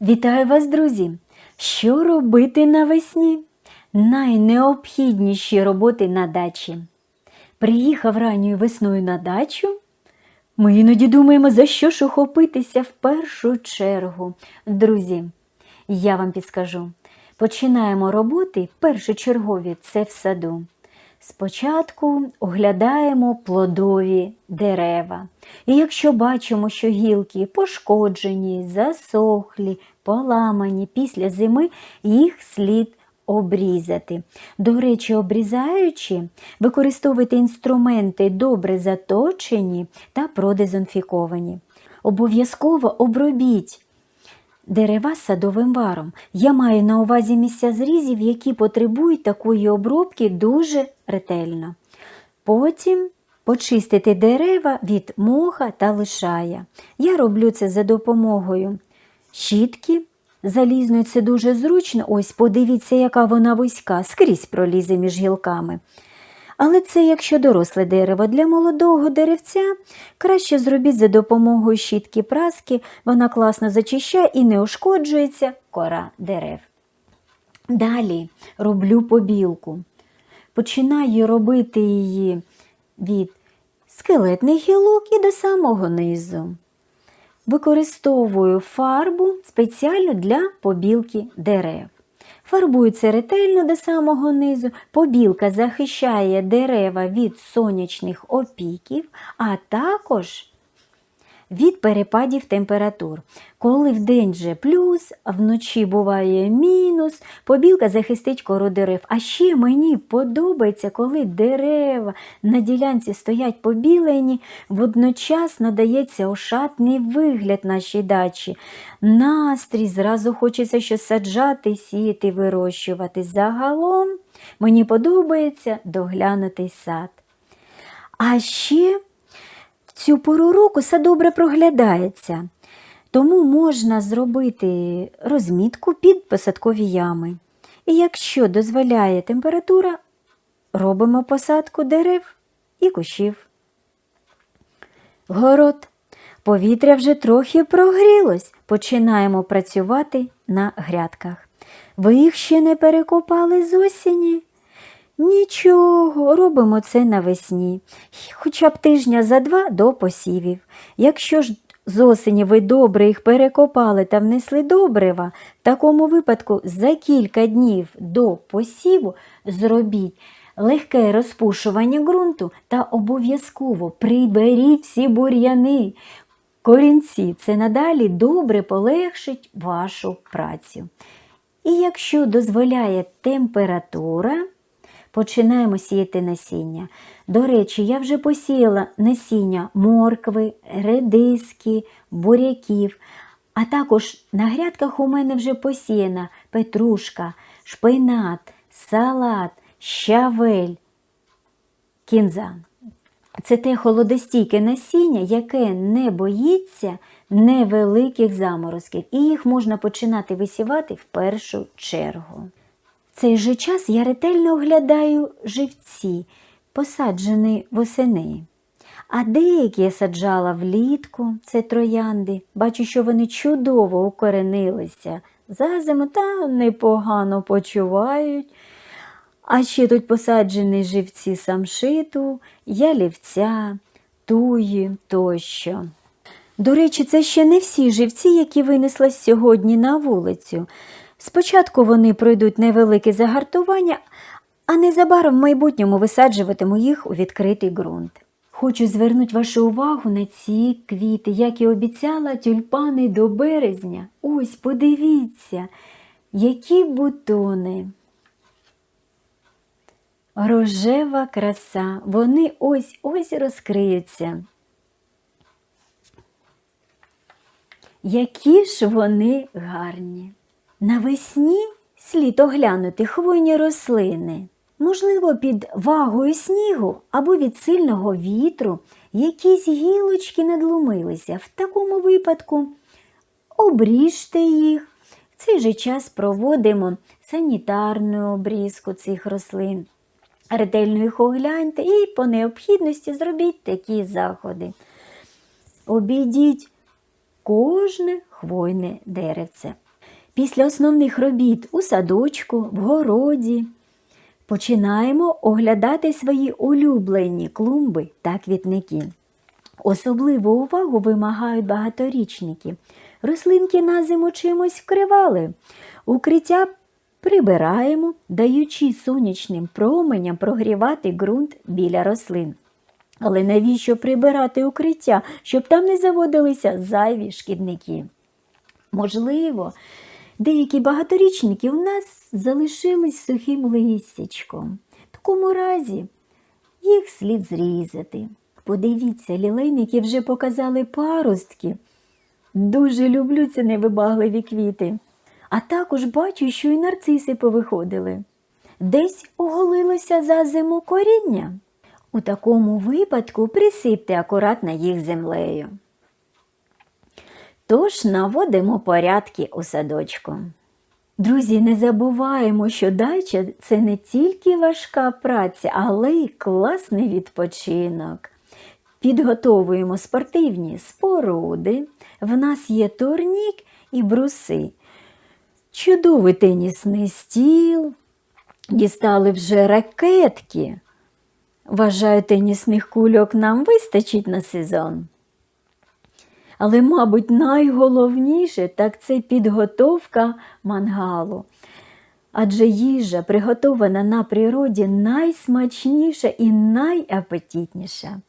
Вітаю вас, друзі! Що робити навесні? Найнеобхідніші роботи на дачі. Приїхав ранньою весною на дачу. Ми іноді думаємо, за що ж ухопитися в першу чергу. Друзі, я вам підскажу. Починаємо роботи першочергові це в саду. Спочатку оглядаємо плодові дерева. І якщо бачимо, що гілки пошкоджені, засохлі, поламані після зими, їх слід обрізати. До речі, обрізаючи, використовуйте інструменти добре заточені та продезінфіковані. Обов'язково обробіть дерева з садовим варом. Я маю на увазі місця зрізів, які потребують такої обробки дуже ретельно. Потім почистити дерева від моха та лишая. Я роблю це за допомогою щітки. Залізної це дуже зручно. Ось подивіться, яка вона вузька, скрізь пролізе між гілками. Але це якщо доросле дерево. Для молодого деревця краще зробіть за допомогою щітки праски, вона класно зачищає і не ушкоджується кора дерев. Далі роблю побілку. Починаю робити її від скелетних гілок і до самого низу. Використовую фарбу спеціально для побілки дерев. Фарбую це ретельно до самого низу. Побілка захищає дерева від сонячних опіків, а також від перепадів температур. Коли вдень же плюс, вночі буває мінус, побілка захистить кору дерев. А ще мені подобається, коли дерева на ділянці стоять побілені, водночас надається ошатний вигляд нашій дачі. Настрій зразу хочеться щось саджати, сіяти, вирощувати. Загалом мені подобається доглянутий сад. А ще цю пору року все добре проглядається, тому можна зробити розмітку під посадкові ями. І якщо дозволяє температура, робимо посадку дерев і кущів. Город. Повітря вже трохи прогрілось. Починаємо працювати на грядках. Ви їх ще не перекопали з осені? Нічого, робимо це навесні, хоча б тижня за два до посівів. Якщо ж з осені ви добре їх перекопали та внесли добрива, в такому випадку за кілька днів до посіву зробіть легке розпушування ґрунту та обов'язково приберіть всі бур'яни. Корінці це надалі добре полегшить вашу працю. І якщо дозволяє температура, починаємо сіяти насіння. До речі, я вже посіяла насіння моркви, редиски, буряків, а також на грядках у мене вже посіяна петрушка, шпинат, салат, щавель, кінза. Це те холодостійке насіння, яке не боїться невеликих заморозків, і їх можна починати висівати в першу чергу. Цей же час я ретельно оглядаю живці, посаджені восени. А деякі я саджала влітку, це троянди. Бачу, що вони чудово укоренилися за зиму та непогано почувають. А ще тут посаджені живці самшиту, ялівця, туї тощо. До речі, це ще не всі живці, які винесла сьогодні на вулицю. Спочатку вони пройдуть невелике загартування, а незабаром в майбутньому висаджуватиму їх у відкритий ґрунт. Хочу звернути вашу увагу на ці квіти, як і обіцяла тюльпани до березня. Ось подивіться, які бутони. Рожева краса, вони ось ось розкриються. Які ж вони гарні. Навесні слід оглянути хвойні рослини. Можливо, під вагою снігу або від сильного вітру якісь гілочки надломилися. В такому випадку обріжте їх. В цей же час проводимо санітарну обрізку цих рослин. Ретельно їх огляньте і по необхідності зробіть такі заходи. Обійдіть кожне хвойне деревце. Після основних робіт у садочку, в городі, починаємо оглядати свої улюблені клумби та квітники. Особливу увагу вимагають багаторічники. Рослинки на зиму чимось вкривали. Укриття прибираємо, даючи сонячним променям прогрівати ґрунт біля рослин. Але навіщо прибирати укриття, щоб там не заводилися зайві шкідники? Можливо, деякі багаторічники у нас залишились сухим листячком. В такому разі їх слід зрізати. Подивіться, лілейники вже показали паростки. Дуже люблю ці невибагливі квіти. А також бачу, що і нарциси повиходили. Десь оголилося за зиму коріння. У такому випадку присипте акуратно їх землею. Тож наводимо порядки у садочку. Друзі, не забуваємо, що дача це не тільки важка праця, але й класний відпочинок. Підготовуємо спортивні споруди. В нас є турнік і бруси. Чудовий тенісний стіл. Дістали вже ракетки. Вважаю, тенісних кульок нам вистачить на сезон. Але, мабуть, найголовніше так це підготовка мангалу. Адже їжа, приготована на природі, найсмачніша і найапетитніша.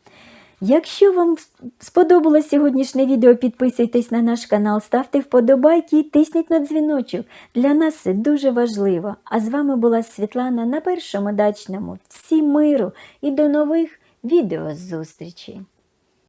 Якщо вам сподобалось сьогоднішнє відео, підписуйтесь на наш канал, ставте вподобайки і тисніть на дзвіночок. Для нас це дуже важливо. А з вами була Світлана на першому дачному. Всім миру і до нових відео зустрічей!